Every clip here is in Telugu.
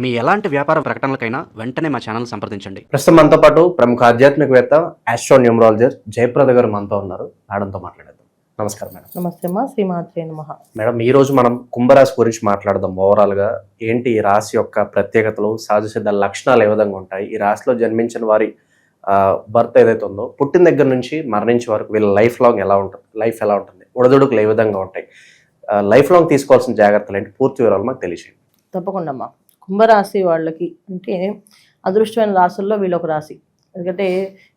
మీ ఎలాంటి వ్యాపార ప్రకటనలకైనా వెంటనే మా ఛానల్ సంప్రదించండి. ప్రస్తుతం మనతో పాటు ప్రముఖ ఆధ్యాత్మికవేత్త ఆస్ట్రో న్యూమరాలజర్ జయప్రద గారు మనతో ఉన్నారు. మేడంతో మాట్లాడేద్దాం. నమస్కారం మేడం. నమస్తే అమ్మా శ్రీమాత్రే నమ. మేడం ఈ రోజు మనం కుంభరాశి గురించి మాట్లాడదాం ఓవరాల్గా ఏంటి ఈ రాశి యొక్క ప్రత్యేకతలు సహజ సిద్ధ లక్షణాలు ఏ విధంగా ఉంటాయి? ఈ రాశిలో జన్మించిన వారి బర్త్ ఏదైతే ఉందో పుట్టిన దగ్గర నుంచి మరణించే వరకు వీళ్ళ లైఫ్ లాంగ్ ఎలా ఉంటుంది లైఫ్ ఎలా ఉంటుంది? ఒడదొడుకులు ఏ విధంగా ఉంటాయి? లైఫ్ లాంగ్ తీసుకోవాల్సిన జాగ్రత్తలు ఏంటి? పూర్తి వివరాలు మాకు తెలియజేయండి తప్పకుండా అమ్మా. కుంభరాశి వాళ్ళకి అంటే అదృష్టమైన రాసుల్లో వీళ్ళొక రాశి. ఎందుకంటే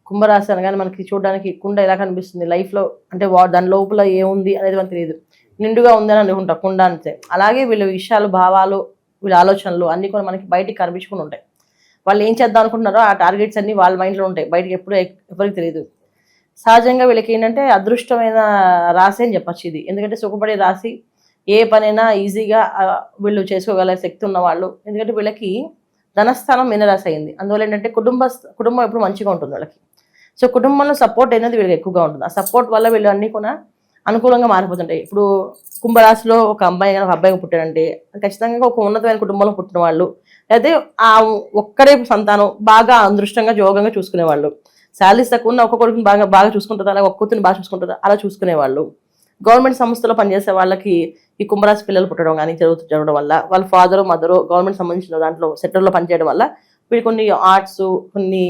కుంభరాశి అనగానే మనకి చూడడానికి కుండ ఎలా కనిపిస్తుంది? లైఫ్లో అంటే వా దాని లోపల ఏముంది అనేది మనకు తెలియదు. నిండుగా ఉందని అనుకుంటా కుండ అంతే. అలాగే వీళ్ళ విషయాలు భావాలు వీళ్ళ ఆలోచనలు అన్నీ కూడా మనకి బయటికి కనిపించుకుని ఉంటాయి. వాళ్ళు ఏం చేద్దాం అనుకుంటున్నారో ఆ టార్గెట్స్ అన్నీ వాళ్ళ మైండ్లో ఉంటాయి. బయటకి ఎప్పుడు ఎవరికి తెలియదు. సహజంగా వీళ్ళకి ఏంటంటే అదృష్టమైన రాశి అని చెప్పచ్చు ఇది. ఎందుకంటే సుఖపడే రాశి ఏ పనైనా ఈజీగా వీళ్ళు చేసుకోగల శక్తి ఉన్న వాళ్ళు ఎందుకంటే వీళ్ళకి ధనస్థానం మినరాస్ అయింది. అందువల్ల ఏంటంటే కుటుంబ కుటుంబం ఎప్పుడు మంచిగా ఉంటుంది వాళ్ళకి. సో కుటుంబంలో సపోర్ట్ అనేది వీళ్ళకి ఎక్కువగా ఉంటుంది. ఆ సపోర్ట్ వల్ల వీళ్ళు అన్నీ కూడా అనుకూలంగా మారిపోతుంటాయి. ఇప్పుడు కుంభరాశిలో ఒక అమ్మాయి కానీ ఒక అబ్బాయి పుట్టాడంటే ఖచ్చితంగా ఒక ఉన్నతమైన కుటుంబంలో పుట్టిన వాళ్ళు అయితే ఆ ఒక్కడే సంతానం బాగా అదృష్టంగా జోగంగా చూసుకునేవాళ్ళు. శాలరీస్ తక్కువ ఉన్న ఒక్క కొడుకుని బాగా బాగా చూసుకుంటారు అలాగే ఒక్క కూతురిని బాగా చూసుకుంటుంది? అలా చూసుకునేవాళ్ళు. గవర్నమెంట్ సంస్థలో పనిచేసే వాళ్ళకి ఈ కుంభరాశి పిల్లలు పుట్టడం కానీ జరుగుతూ జరగడం వల్ల వాళ్ళ ఫాదరు మదరు గవర్నమెంట్ సంబంధించిన దాంట్లో సెక్టర్లో పనిచేయడం వల్ల వీళ్ళు కొన్ని ఆర్ట్స్ కొన్ని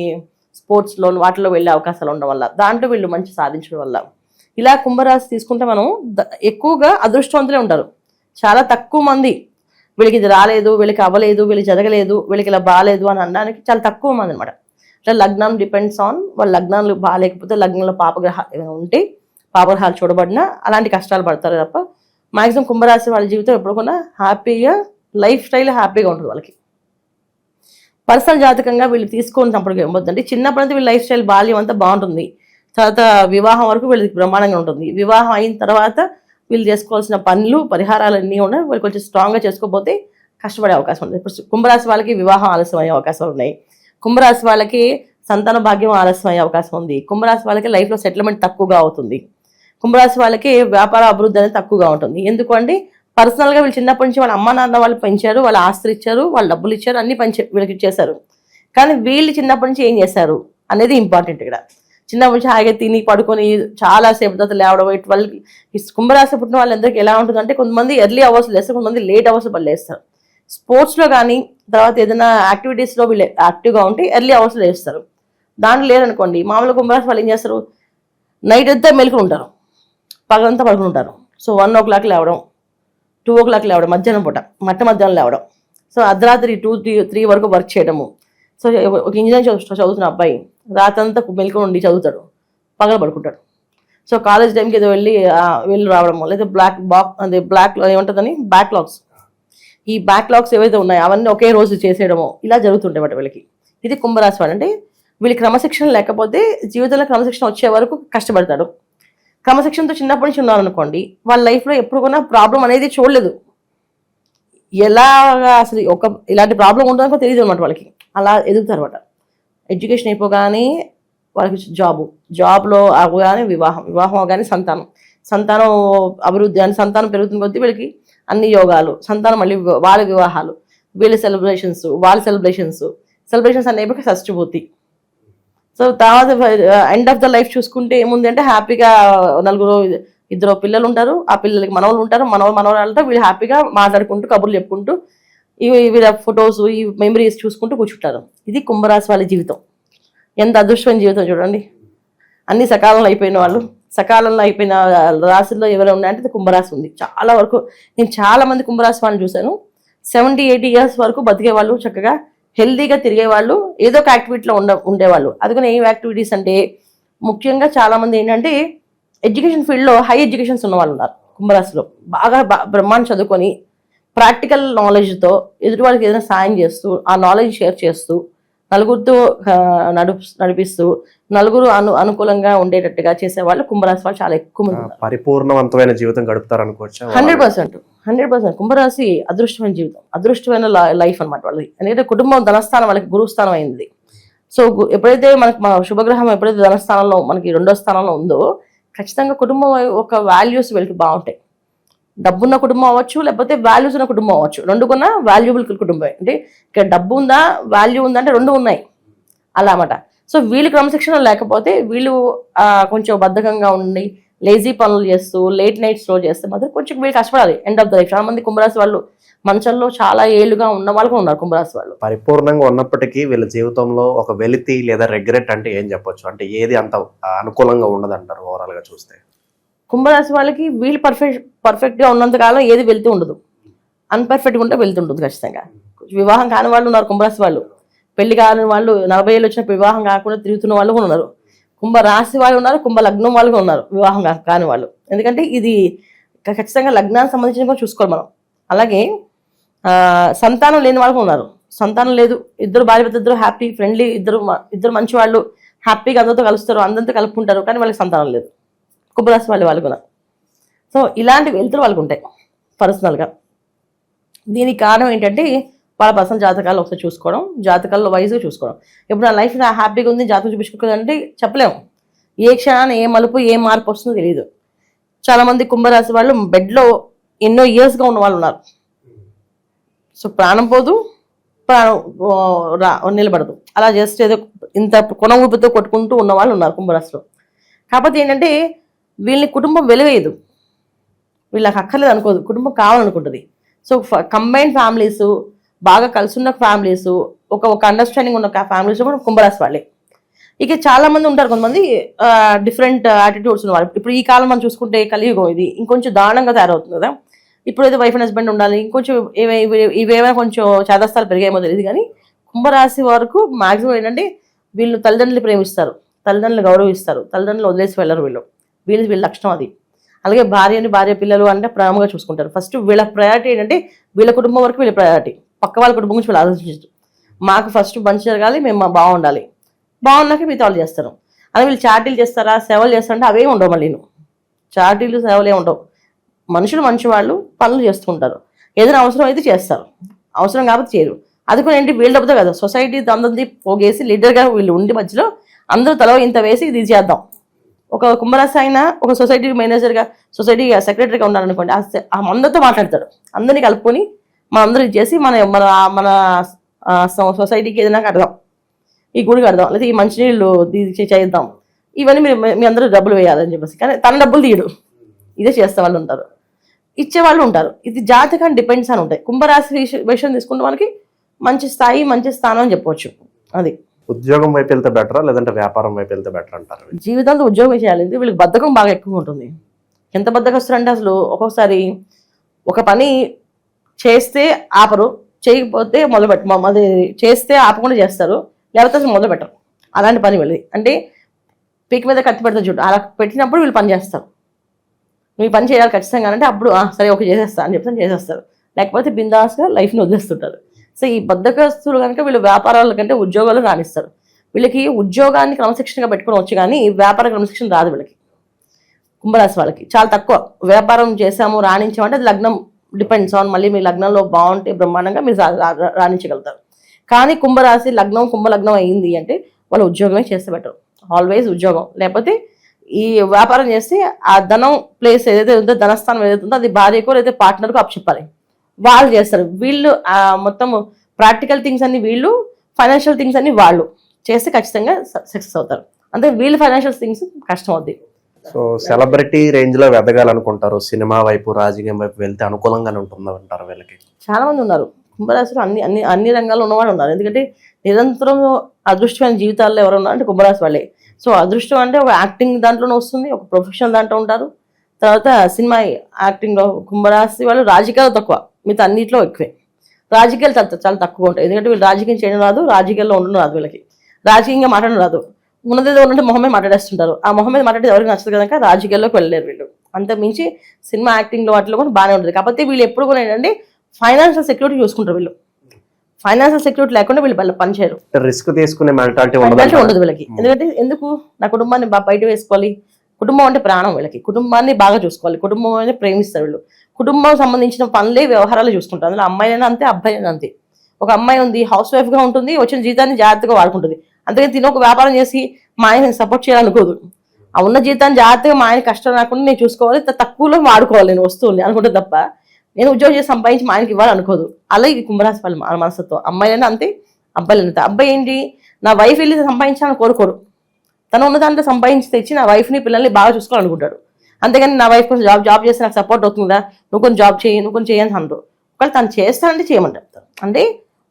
స్పోర్ట్స్లో వాటిలో వెళ్ళే అవకాశాలు ఉండడం వల్ల దాంట్లో వీళ్ళు మంచి సాధించడం వల్ల. ఇలా కుంభరాశి తీసుకుంటే మనం ఎక్కువగా అదృష్టవంతులే ఉంటారు. చాలా తక్కువ మంది వీళ్ళకి ఇది రాలేదు వీళ్ళకి అవ్వలేదు వీళ్ళకి జరగలేదు వీళ్ళకి ఇలా బాగాలేదు అని అనడానికి చాలా తక్కువ మంది అనమాట అంటే లగ్నం డిపెండ్స్ ఆన్ వాళ్ళ లగ్నాలు బాగాలేకపోతే లగ్నంలో పాపగ్రహాలు ఏమైనా ఉంటే పాపగ్రహాలు చూడబడినా అలాంటి కష్టాలు పడతారు తప్ప మాక్సిమం కుంభరాశి వాళ్ళ జీవితం ఎప్పుడు కూడా హ్యాపీగా లైఫ్ స్టైల్ హ్యాపీగా ఉంటుంది వాళ్ళకి. పర్సనల్ జాతకంగా వీళ్ళు తీసుకున్నప్పటికీ ఏమవుతుందంటే చిన్నప్పటి నుంచి వీళ్ళ లైఫ్ స్టైల్ బాల్యం అంతా బాగుంటుంది. తర్వాత వివాహం వరకు వీళ్ళకి బ్రహ్మాండంగా ఉంటుంది. వివాహం అయిన తర్వాత వీళ్ళు చేసుకోవాల్సిన పనులు పరిహారాలు అన్నీ ఉన్నాయి వీళ్ళు కొంచెం స్ట్రాంగ్గా చేసుకోకపోతే కష్టపడే అవకాశం ఉంది. ఇప్పుడు కుంభరాశి వాళ్ళకి వివాహం ఆలస్యం అయ్యే అవకాశాలు ఉన్నాయి. కుంభరాశి వాళ్ళకి సంతాన భాగ్యం ఆలస్యం అయ్యే అవకాశం ఉంది. కుంభరాశి వాళ్ళకి లైఫ్లో సెటిల్మెంట్ తక్కువగా అవుతుంది. కుంభరాశి వాళ్ళకి వ్యాపార అభివృద్ధి అనేది తక్కువగా ఉంటుంది. ఎందుకంటే పర్సనల్గా వీళ్ళు చిన్నప్పటి నుంచి వాళ్ళ అమ్మ నాన్న వాళ్ళు పెంచారు వాళ్ళ ఆస్తులు ఇచ్చారు వాళ్ళు డబ్బులు ఇచ్చారు అన్ని పంచ వీళ్ళకి ఇచ్చేసారు కానీ వీళ్ళు చిన్నప్పటి నుంచి ఏం చేశారు అనేది ఇంపార్టెంట్ ఇక్కడ. చిన్నప్పటి నుంచి హాయిగా తిని పడుకొని చాలా సేపు తర్వాత లేవడం ఇటు వాళ్ళకి ఈ కుంభరాశి పుట్టిన వాళ్ళందరికీ ఎలా ఉంటుందంటే కొంతమంది ఎర్లీ అవర్స్ లేస్తారు కొంతమంది లేట్ అవర్స్ వాళ్ళు లేస్తారు. స్పోర్ట్స్లో కానీ తర్వాత ఏదైనా యాక్టివిటీస్లో వీళ్ళు యాక్టివ్గా ఉంటే ఎర్లీ అవర్స్ లేస్తారు. దాంట్లో లేరనుకోండి మామూలుగా కుంభరాశి వాళ్ళు ఏం చేస్తారు? నైట్ అంతా మెలుకుని ఉంటారు. పగలంతా పడుకుని ఉంటారు సో వన్ ఓ క్లాక్ లేవడం టూ ఓ క్లాక్ లేవడం మధ్యాహ్నం పూట మట్ట మధ్యాహ్నం లేవడం. సో అర్ధరాత్రి టూ త్రీ త్రీ వరకు వర్క్ చేయడము. సో ఒక ఇంజనీర్ చదువు చదువుతున్న అబ్బాయి రాత్రంతా మెలకు ఉండి చదువుతాడు. పగల పడుకుంటాడు. సో కాలేజ్ టైంకి ఏదో వెళ్ళి వెళ్ళి రావడము లేదా బ్లాక్ బాక్ అదే బ్లాక్ ఏముంటుందని బ్యాక్లాగ్స్ ఈ బ్యాక్లాగ్స్ ఏవైతే ఉన్నాయో అవన్నీ ఒకే రోజు చేసేయడము ఇలా జరుగుతుంటాయి అన్నమాట వీళ్ళకి. ఇది కుంభరాశి వాడు అంటే వీళ్ళకి క్రమశిక్షణ లేకపోతే జీవితంలో క్రమశిక్షణ వచ్చే వరకు కష్టపడతాడు క్రమశిక్షణతో చిన్నప్పటి నుంచి ఉన్నారనుకోండి వాళ్ళ లైఫ్లో ఎప్పుడు కూడా ప్రాబ్లం అనేది చూడలేదు. ఎలాగా అసలు ఒక ఇలాంటి ప్రాబ్లం ఉంటుందో తెలియదు అనమాట వాళ్ళకి. అలా ఎదుగుతారు అనమాట ఎడ్యుకేషన్ అయిపోగానే వాళ్ళకి జాబు. జాబ్లో అవగానే వివాహం. వివాహం అవగానే సంతానం. సంతానం అభివృద్ధి అని సంతానం పెరుగుతున్న కొద్దీ వీళ్ళకి అన్ని యోగాలు సంతానం మళ్ళీ వాళ్ళ వివాహాలు వీళ్ళ సెలబ్రేషన్స్ వాళ్ళ సెలబ్రేషన్స్ సెలబ్రేషన్స్ అనేవి షష్ఠభూతి సో తర్వాత ఎండ్ ఆఫ్ ద లైఫ్ చూసుకుంటే ఏముంది అంటే హ్యాపీగా నలుగురు ఇద్దరు పిల్లలు ఉంటారు. ఆ పిల్లలకి మనవలు ఉంటారు. మనవ మనవరాలతో వీళ్ళు హ్యాపీగా మాట్లాడుకుంటూ కబుర్లు చెప్పుకుంటూ ఇవి వీళ్ళ ఫొటోస్ ఈ మెమరీస్ చూసుకుంటూ కూర్చుంటారు. ఇది కుంభరాశి వాళ్ళ జీవితం. ఎంత అదృష్టమైన జీవితం చూడండి. అన్ని సకాలంలో అయిపోయిన వాళ్ళు సకాలంలో అయిపోయిన రాశుల్లో ఎవరు ఉన్నాయంటే కుంభరాశి ఉంది. చాలా వరకు నేను చాలా మంది కుంభరాశి వాళ్ళని చూశాను. సెవెంటీ ఎయిటీ ఇయర్స్ వరకు బతికే వాళ్ళు చక్కగా హెల్దీగా తిరిగే వాళ్ళు ఏదో ఒక యాక్టివిటీలో ఉండ ఉండేవాళ్ళు. అది కూడా ఏం యాక్టివిటీస్ అంటే ముఖ్యంగా చాలామంది ఏంటంటే ఎడ్యుకేషన్ ఫీల్డ్లో హై ఎడ్యుకేషన్స్ ఉన్న వాళ్ళు ఉన్నారు కుంభరాశిలో. బాగా బా- చదువుకొని ప్రాక్టికల్ నాలెడ్జ్తో ఎదుటి వాళ్ళకి ఏదైనా సాయం చేస్తూ ఆ నాలెడ్జ్ షేర్ చేస్తూ నలుగురితో ఆ, నడుపు నడిపిస్తూ నలుగురు అను అనుకూలంగా ఉండేటట్టుగా చేసేవాళ్ళు. కుంభరాశి వాళ్ళు చాలా ఎక్కువ మంది పరిపూర్ణవంతమైన జీవితం గడుపుతారు అనుకోవచ్చా హండ్రెడ్ పర్సెంట్ హండ్రెడ్ పర్సెంట్. కుంభరాశి అదృష్టమైన జీవితం అదృష్టమైన లైఫ్ అన్నమాట వాళ్ళది. ఎందుకంటే కుటుంబం ధనస్థానం వాళ్ళకి గురుస్థానం అయింది. సో ఎప్పుడైతే మనకి మన శుభగ్రహం ఎప్పుడైతే ధనస్థానంలో మనకి రెండో స్థానంలో ఉందో ఖచ్చితంగా కుటుంబం ఒక వాల్యూస్ వీళ్ళకి బాగుంటాయి. డబ్బున్న కుటుంబం అవ్వచ్చు లేకపోతే వాల్యూస్ ఉన్న కుటుంబం అవ్వచ్చు. రెండు కొన్నా వాల్యుబుల్ కుటుంబం అంటే ఇక్కడ డబ్బు ఉందా వాల్యూ ఉందా అంటే రెండు ఉన్నాయి. అలా అన్నమాట. సో వీళ్ళు క్రమశిక్షణ లేకపోతే వీళ్ళు కొంచెం బద్ధకంగా ఉండి లేజీ పనులు చేస్తూ లేట్ నైట్స్ స్లో చేస్తే మాత్రం కొంచెం వీళ్ళు కష్టపడాలి. ఎండ్ ఆఫ్ ద లైఫ్ చాలా మంది కుంభరాశి వాళ్ళు మంచంలో చాలా ఏళ్ళుగా ఉన్న వాళ్ళు ఉన్నారు కుంభరాశి వాళ్ళు. పరిపూర్ణంగా ఉన్నప్పటికీ వీళ్ళ జీవితంలో ఒక వెలితి లేదా రెగ్రెట్ అంటే ఏం చెప్పొచ్చు? అంటే ఏది అంత అనుకూలంగా ఉండదంటారు ఓవరాల్గా చూస్తే? కుంభరాశి వాళ్ళకి వీళ్ళు పర్ఫెక్ట్ పర్ఫెక్ట్గా ఉన్నంతకాలం ఏది వెళ్తూ ఉండదు. అన్పర్ఫెక్ట్గా ఉంటే వెళ్తుంటుంది ఖచ్చితంగా. వివాహం కాని వాళ్ళు ఉన్నారు కుంభరాశి వాళ్ళు. పెళ్ళి కాని వాళ్ళు నలభై ఏళ్ళు వచ్చిన వివాహం కాకుండా తిరుగుతున్న వాళ్ళు కూడా ఉన్నారు. కుంభరాశి వాళ్ళు ఉన్నారు కుంభ లగ్నం వాళ్ళు కూడా ఉన్నారు వివాహం కాని వాళ్ళు. ఎందుకంటే ఇది ఖచ్చితంగా లగ్నానికి సంబంధించిన కూడా చూసుకోవాలి మనం. అలాగే సంతానం లేని వాళ్ళు ఉన్నారు. సంతానం లేదు. ఇద్దరు భార్య ఇద్దరు హ్యాపీ ఫ్రెండ్లీ ఇద్దరు ఇద్దరు మంచి వాళ్ళు హ్యాపీగా అందరితో కలుస్తారు అందరితో కలుపుకుంటారు కానీ వాళ్ళకి సంతానం లేదు. కుంభరాశి వాళ్ళు వాళ్ళు కూడా సో ఇలాంటి వెళ్తులు వాళ్ళకు ఉంటాయి పర్సనల్గా. దీనికి కారణం ఏంటంటే వాళ్ళ పర్సనల్ జాతకాలు ఒకసారి చూసుకోవడం జాతకాల్లో వైజ్గా చూసుకోవడం. ఇప్పుడు నా లైఫ్ నా హ్యాపీగా ఉంది జాతకం చూపించుకోవాలంటే చెప్పలేము ఏ క్షణాన్ని ఏ మలుపు ఏ మార్పు వస్తుందో తెలియదు చాలామంది కుంభరాశి వాళ్ళు బెడ్లో ఎన్నో ఇయర్స్గా ఉన్న వాళ్ళు ఉన్నారు. సో ప్రాణం పోదు ప్రాణం రా నిలబడదు. అలా జస్ట్ ఏదో ఇంత కొన ఊపితో కొట్టుకుంటూ ఉన్న వాళ్ళు ఉన్నారు కుంభరాశిలో. కాకపోతే ఏంటంటే వీళ్ళని కుటుంబం వెలివేయదు. వీళ్ళకి అక్కర్లేదు అనుకోదు. కుటుంబం కావాలనుకుంటుంది. సో కంబైన్ ఫ్యామిలీస్ బాగా కలిసి ఉన్న ఫ్యామిలీస్ ఒక ఒక అండర్స్టాండింగ్ ఉన్న ఫ్యామిలీస్ కూడా కుంభరాశి వాళ్ళే. ఇక చాలా మంది ఉంటారు కొంతమంది డిఫరెంట్ యాటిట్యూడ్స్ ఉన్న వాళ్ళు. ఇప్పుడు ఈ కాలం మనం చూసుకుంటే కలియుగం ఇది. ఇంకొంచెం దారుణంగా తయారవుతుంది కదా. ఇప్పుడు అయితే వైఫ్ అండ్ హస్బెండ్ ఉండాలి ఇంకొంచెం ఇవే- ఇవేమైనా కొంచెం చేదస్థాలు పెరిగాయేమో తెలియదు కానీ కుంభరాశి వరకు మాక్సిమం ఏంటంటే వీళ్ళు తల్లిదండ్రులు ప్రేమిస్తారు. తల్లిదండ్రులు గౌరవిస్తారు. తల్లిదండ్రులు వదిలేసి వెళ్ళరు వీళ్ళు. వీళ్ళు వీళ్ళ లక్షణం అది. అలాగే భార్యని భార్య పిల్లలు అంటే ప్రేమగా చూసుకుంటారు. ఫస్ట్ వీళ్ళ ప్రయారిటీ ఏంటంటే వీళ్ళ కుటుంబం వరకు వీళ్ళ ప్రయారిటీ పక్క వాళ్ళ కుటుంబం గురించి వీళ్ళు ఆలోచించారు మాకు ఫస్ట్ మంచి జరగాలి మేము బాగుండాలి. బాగున్నాక మిగతా వాళ్ళు చేస్తారు. అలా వీళ్ళు చాటీలు చేస్తారా సేవలు చేస్తారంటే అవే ఉండవు మళ్ళీ చాటీలు సేవలు ఏమి ఉండవు. మనుషులు మంచి వాళ్ళు పనులు చేస్తుంటారు. ఏదైనా అవసరం అయితే చేస్తారు. అవసరం కాబట్టి చేయరు. అది కూడా ఏంటి? వీళ్ళ డబ్బుతో కదా. సొసైటీ అందరిది పోగేసి లీడర్గా వీళ్ళు ఉండి మధ్యలో అందరూ తల ఇంత వేసి ఇది చేద్దాం. ఒక కుంభరాశి అయినా ఒక సొసైటీ మేనేజర్గా సొసైటీ సెక్రటరీగా ఉన్నారనుకోండి ఆ అందరితో మాట్లాడతాడు. అందరినీ కలుపుకొని మనందరూ చేసి మన మన మన సొసైటీకి ఏదైనా కడదాం. ఈ గుడి కడదాం లేదా ఈ మంచినీళ్ళు చేద్దాం ఇవన్నీ మీరు మీ అందరూ డబ్బులు వేయాలని చెప్పేసి. కానీ తన డబ్బులు తీయడు. ఇదే చేస్తే వాళ్ళు ఉంటారు. ఇచ్చే వాళ్ళు ఉంటారు. ఇది జాతకాన్ని డిపెండ్స్ అని ఉంటాయి. కుంభరాశి విషయం తీసుకుంటే మనకి మంచి స్థాయి మంచి స్థానం అని చెప్పవచ్చు అది. ఉద్యోగం వైపు వెళ్తే బెటరా లేదంటే వ్యాపారం వైపు వెళ్తే బెటర్ అంటారు జీవితాంతో ఉద్యోగం చేయాలి వీళ్ళకి బద్ధకం బాగా ఎక్కువ ఉంటుంది. ఎంత బద్ధకస్తారంటే అసలు ఒక్కొక్కసారి ఒక పని చేస్తే ఆపరు చేయకపోతే మొదలు పెట్ట అది చేస్తే ఆపకుండా చేస్తారు లేకపోతే అసలు మొదలు పెట్టరు అలాంటి పని వెళ్ళి అంటే పీక్ మీద కత్తి పెడతారు చూడు అలా పెట్టినప్పుడు వీళ్ళు పని చేస్తారు. నువ్వు పని చేయాలి ఖచ్చితంగా అంటే అప్పుడు సరే ఓకే చేసేస్తా అని చెప్తాను చేసేస్తారు. లేకపోతే బిందాస్గా లైఫ్ని వదిలేస్తుంటారు. సో ఈ బద్దకస్తులు కనుక వీళ్ళు వ్యాపారాల కంటే ఉద్యోగాలు రాణిస్తారు. వీళ్ళకి ఉద్యోగాన్ని క్రమశిక్షణగా పెట్టుకుని వచ్చు కానీ వ్యాపార క్రమశిక్షణ రాదు వీళ్ళకి. కుంభరాశి వాళ్ళకి. చాలా తక్కువ. వ్యాపారం చేసాము రాణించామంటే అది లగ్నం డిపెండ్స్ ఆన్ మళ్ళీ మీ లగ్నంలో బాగుంటే బ్రహ్మాండంగా మీరు రా- రాణించగలుగుతారు. కానీ కుంభరాశి లగ్నం కుంభలగ్నం అయింది అంటే వాళ్ళు ఉద్యోగమే చేస్తే బెటర్. ఆల్వేస్ ఉద్యోగం. లేకపోతే ఈ వ్యాపారం చేస్తే ఆ ధనం ప్లేస్ ఏదైతే ఉందో ధనస్థానం ఏదైతే ఉందో అది భార్యకో లేదా పార్ట్నర్కు అప్పచెప్పాలి. వాళ్ళు చేస్తారు. వీళ్ళు మొత్తం ప్రాక్టికల్ థింగ్స్ అన్ని వీళ్ళు ఫైనాన్షియల్ థింగ్స్ అన్ని వాళ్ళు చేస్తే ఖచ్చితంగా సక్సెస్ అవుతారు. అంటే వీళ్ళు ఫైనాన్షియల్ థింగ్స్ కష్టం అవుద్ది సో సెలబ్రిటీ రేంజ్లో ఎదగాలనుకుంటారు సినిమా వైపు రాజకీయం వైపు వెళ్తే అనుకూలంగానే ఉంటుంది అంటారు వీళ్ళకి? చాలా మంది ఉన్నారు. కుంభరాశిలో అన్ని అన్ని అన్ని రంగాల్లో ఉన్నవాళ్ళు ఉన్నారు. ఎందుకంటే నిరంతరం అదృష్టమైన జీవితాల్లో ఎవరు ఉన్నారు అంటే కుంభరాశి వాళ్ళే. సో అదృష్టం అంటే ఒక యాక్టింగ్ దాంట్లోనే వస్తుంది ఒక ప్రొఫెషనల్ దాంట్లో ఉంటారు. తర్వాత సినిమా యాక్టింగ్లో కుంభరాశి వాళ్ళు రాజకీయాలు తక్కువ. మిగతా అన్నిట్లో ఎక్కువే. రాజకీయాలు చాలా చాలా తక్కువ ఉంటాయి. ఎందుకంటే వీళ్ళు రాజకీయం చేయడం రాదు రాజకీయాల్లో ఉండడం రాదు వీళ్ళకి. రాజకీయంగా మాట్లాడడం రాదు. ఉన్నదేదో ఉన్నట్టు మొహమే మాట్లాడేస్తుంటారు. ఆ మొహం మీద మాట్లాడితే ఎవరికి నచ్చదు కనుక రాజకీయాల్లోకి వెళ్ళలేరు వీళ్ళు. అంత మించి సినిమా యాక్టింగ్లో వాటిలో కూడా బాగానే ఉంటుంది కాకపోతే వీళ్ళు ఎప్పుడు కూడా ఏంటంటే ఫైనాన్షియల్ సెక్యూరిటీ చూసుకుంటారు వీళ్ళు. ఫైనాన్షియల్ సెక్యూరిటీ లేకుండా వీళ్ళు వాళ్ళ పని చేయరు. రిస్క్ తీసుకునే మెంటాలిటీ ఉండదు వీళ్ళకి. ఎందుకంటే ఎందుకు? నా కుటుంబాన్ని బయట వేసుకోవాలి. కుటుంబం అంటే ప్రాణం వీళ్ళకి. కుటుంబాన్ని బాగా చూసుకోవాలి. కుటుంబం అనేది ప్రేమిస్తారు వీళ్ళు. కుటుంబం సంబంధించిన పనులే వ్యవహారాలు చూసుకుంటారు. అందులో అమ్మాయినైనా అంతే అబ్బాయినైనా అంతే. ఒక అమ్మాయి ఉంది హౌస్ వైఫ్గా ఉంటుంది వచ్చిన జీతాన్ని జాగ్రత్తగా వాడుకుంటుంది. అందుకని తిన ఒక వ్యాపారం చేసి మా ఆయన సపోర్ట్ చేయాలనుకోదు. ఆ ఉన్న జీతాన్ని జాగ్రత్తగా మా ఆయన కష్టం రాకుండా నేను చూసుకోవాలి తక్కువలో వాడుకోవాలి నేను వస్తువుని అనుకుంటే తప్ప నేను ఉద్యోగం చేసి సంపాదించి మా ఆయనకి ఇవ్వాలనుకోదు. అలా ఇది కుంభరాశి వాళ్ళ మన మనసుతో అమ్మాయిలైనా అంతే అబ్బాయిలు అంతే. అబ్బాయి ఏంటి? నా వైఫ్ వెళ్ళి సంపాదించాలని కోరుకోరు తను ఉన్న దాంట్లో సంపాదించి తెచ్చి నా వైఫ్ని పిల్లల్ని బాగా చూసుకోవాలనుకుంటాడు. అంతేగాని నా వైఫ్ కొంచెం జాబ్ జాబ్ చేస్తే నాకు సపోర్ట్ అవుతుందా? నువ్వు కొంచెం జాబ్ చేయి నువ్వు కొంచెం చేయని అనరు ఒకవేళ తను చేస్తానంటే చేయమంటారు. అంటే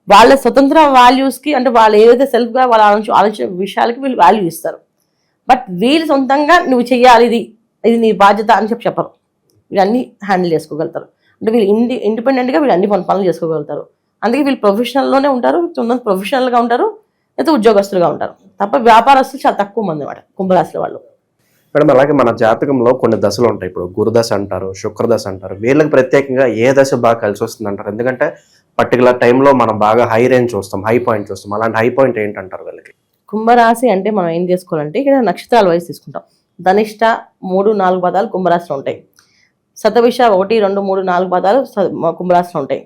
వాళ్ళ స్వతంత్ర వాల్యూస్కి అంటే వాళ్ళు ఏదైతే సెల్ఫ్గా వాళ్ళ ఆలోచన ఆలోచన విషయాలకి వీళ్ళు వాల్యూ ఇస్తారు. బట్ వీళ్ళు సొంతంగా నువ్వు చెయ్యాలి ఇది ఇది నీ బాధ్యత అని చెప్పి చెప్పరు. వీళ్ళన్నీ హ్యాండిల్ చేసుకోగలుగుతారు. అంటే వీళ్ళు ఇండి ఇండిపెండెంట్గా వీళ్ళు అన్ని పనులు చేసుకోగలుగుతారు. అందుకే వీళ్ళు ప్రొఫెషనల్లోనే ఉంటారు కొంతమంది ప్రొఫెషనల్గా ఉంటారు లేకపోతే ఉద్యోగస్తులుగా ఉంటారు. తప్ప వ్యాపారస్తులు చాలా తక్కువ మంది అన్నమాట కుంభరాశుల వాళ్ళు. మేడం అలాగే మన జాతకంలో కొన్ని దశలు ఉంటాయి. ఇప్పుడు గురుదశ అంటారు శుక్రదశ అంటారు. వీళ్ళకి ప్రత్యేకంగా ఏ దశ బాగా కలిసి వస్తుంది అంటారు ఎందుకంటే పర్టికులర్ టైంలో మనం బాగా హై రేంజ్ చూస్తాం హై పాయింట్ చూస్తాం. అలాంటి హై పాయింట్ ఏంటంటారు వీళ్ళకి? కుంభరాశి అంటే మనం ఏం చేసుకోవాలంటే ఇక్కడ నక్షత్రాల వయసు తీసుకుంటాం. ధనిష్ట మూడు నాలుగు పదాలు కుంభరాశిలో ఉంటాయి. శతవిష ఒకటి రెండు మూడు నాలుగు పదాలు కుంభరాశిలో ఉంటాయి.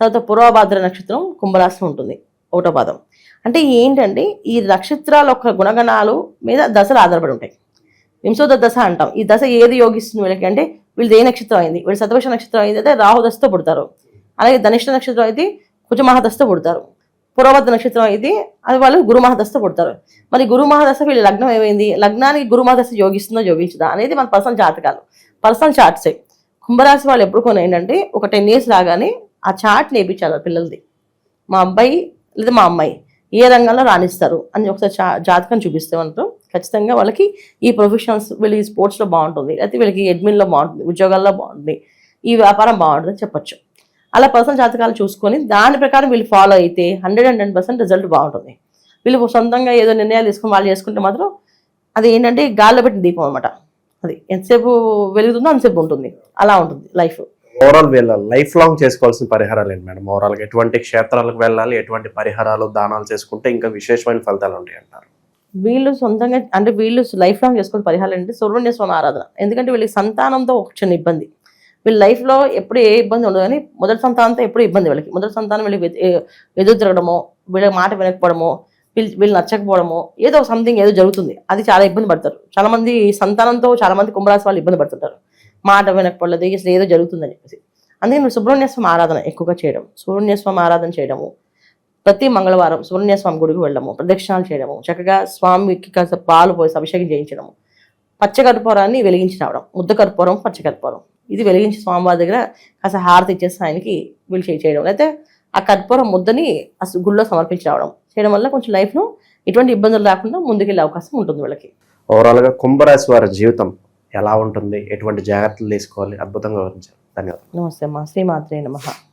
తర్వాత పూర్వభాద్ర నక్షత్రం కుంభరాశిలో ఉంటుంది ఒకటో పదం. అంటే ఏంటంటే ఈ నక్షత్రాల యొక్క గుణగణాలు మీద దశలు ఆధారపడి ఉంటాయి. వింశోద దశ అంటాం. ఈ దశ ఏది యోగిస్తుంది వీళ్ళకి అంటే వీళ్ళది ఏ నక్షత్రం అయింది? వీళ్ళు శతపక్ష నక్షత్రం అయింది అయితే రాహు దశతో పుడతారు. అలాగే ధనిష్ట నక్షత్రం అయితే కుజమహాదశతో పుడతారు. పూర్వభద్ర నక్షత్రం అయితే అది వాళ్ళు గురుమహాదశతో పుడతారు. మరి గురుమహాదశ వీళ్ళ లగ్నం ఏమైంది? లగ్నానికి గురుమహాదశ యోగిస్తుందో యోగించదా అనేది మన పర్సనల్ జాతకాలు. పర్సనల్ చార్ట్సే కుంభరాశి వాళ్ళు ఎప్పుడు కొన్ని ఏంటంటే ఒక టెన్ ఇయర్స్ రాగానే ఆ చార్ట్ నేర్పించాలి పిల్లలది. మా అబ్బాయి లేదా మా అమ్మాయి ఏ రంగంలో రాణిస్తారు అని ఒకసారి చా జాతకం చూపిస్తే మనతో ఖచ్చితంగా వాళ్ళకి ఈ ప్రొఫెషనల్స్ వీళ్ళకి ఈ స్పోర్ట్స్లో బాగుంటుంది లేకపోతే వీళ్ళకి అడ్మిన్లో బాగుంటుంది ఉద్యోగాల్లో బాగుంటుంది ఈ వ్యాపారం బాగుంటుంది అని చెప్పొచ్చు. అలా పర్సనల్ జాతకాలు చూసుకొని దాని ప్రకారం వీళ్ళు ఫాలో అయితే hundred and ten percent result బాగుంటుంది. వీళ్ళు సొంతంగా ఏదో నిర్ణయాలు తీసుకుని వాళ్ళు చేసుకుంటే మాత్రం అది ఏంటంటే గాల్లో పెట్టిన దీపం అనమాట అది ఎంతసేపు వెలుగుతుందో అంతసేపు ఉంటుంది. అలా ఉంటుంది లైఫ్ ఓవరాల్ వీళ్ళ లైఫ్ లాంగ్ చేసుకోవాల్సిన పరిహారాలు ఏంటి మేడం? ఓవరాల్గా ఎటువంటి క్షేత్రాలకు వెళ్ళాలి ఎటువంటి పరిహారాలు దానాలు చేసుకుంటే ఇంకా విశేషమైన ఫలితాలు ఉంటాయి అంటారు వీళ్ళు సొంతంగా అంటే వీళ్ళు లైఫ్ లాంగ్ చేసుకుని పరిహారాలు అంటే సుబ్రహ్మణ్య స్వామి ఆరాధన. ఎందుకంటే వీళ్ళకి సంతానంతో ఒక చిన్న ఇబ్బంది. వీళ్ళ లైఫ్లో ఎప్పుడు ఏ ఇబ్బంది ఉండదు కానీ మొదటి సంతానంతో ఎప్పుడు ఇబ్బంది వీళ్ళకి. మొదటి సంతానం వీళ్ళకి ఎదురు తిరగడమో వీళ్ళ మాట వినకపోవడమో వీళ్ళు వీళ్ళు నచ్చకపోవడమో ఏదో సంథింగ్ ఏదో జరుగుతుంది. అది చాలా ఇబ్బంది పడతారు. చాలామంది సంతానంతో చాలామంది కుంభరాశి వాళ్ళు ఇబ్బంది పడుతుంటారు. మాట వినకపోలేదు అసలు ఏదో జరుగుతుందని చెప్పేసి. అందుకే సుబ్రహ్మణ్య స్వామి ఆరాధన ఎక్కువగా చేయడం. సుబ్రహ్మణ్య స్వామి ఆరాధన చేయడము ప్రతి మంగళవారం సుబ్రహ్మణ్య స్వామి గుడికి వెళ్ళడము ప్రదక్షిణాలు చేయడము చక్కగా స్వామికి కాస్త పాలు పోసి అభిషేకం చేయించడము పచ్చకర్పూరాన్ని వెలిగించి రావడం ముద్ద కర్పూరం పచ్చకర్పూరం ఇది వెలిగించి స్వామివారి దగ్గర కాస్త హారతి ఇచ్చేసి ఆయనకి వీళ్ళు చేయి- చేయడం. లేకపోతే ఆ కర్పూరం ముద్దని అసలు గుళ్ళో సమర్పించి రావడం. చేయడం వల్ల కొంచెం లైఫ్లో ఎటువంటి ఇబ్బందులు రాకుండా ముందుకెళ్ళే అవకాశం ఉంటుంది వీళ్ళకి. ఓవరాల్గా కుంభరాశి వారి జీవితం ఎలా ఉంటుంది? ఎటువంటి జాగ్రత్తలు తీసుకోవాలి? అద్భుతంగా వివరించారు. ధన్యవాదాలు. నమస్తే అమ్మా. శ్రీమాత్రే నమః.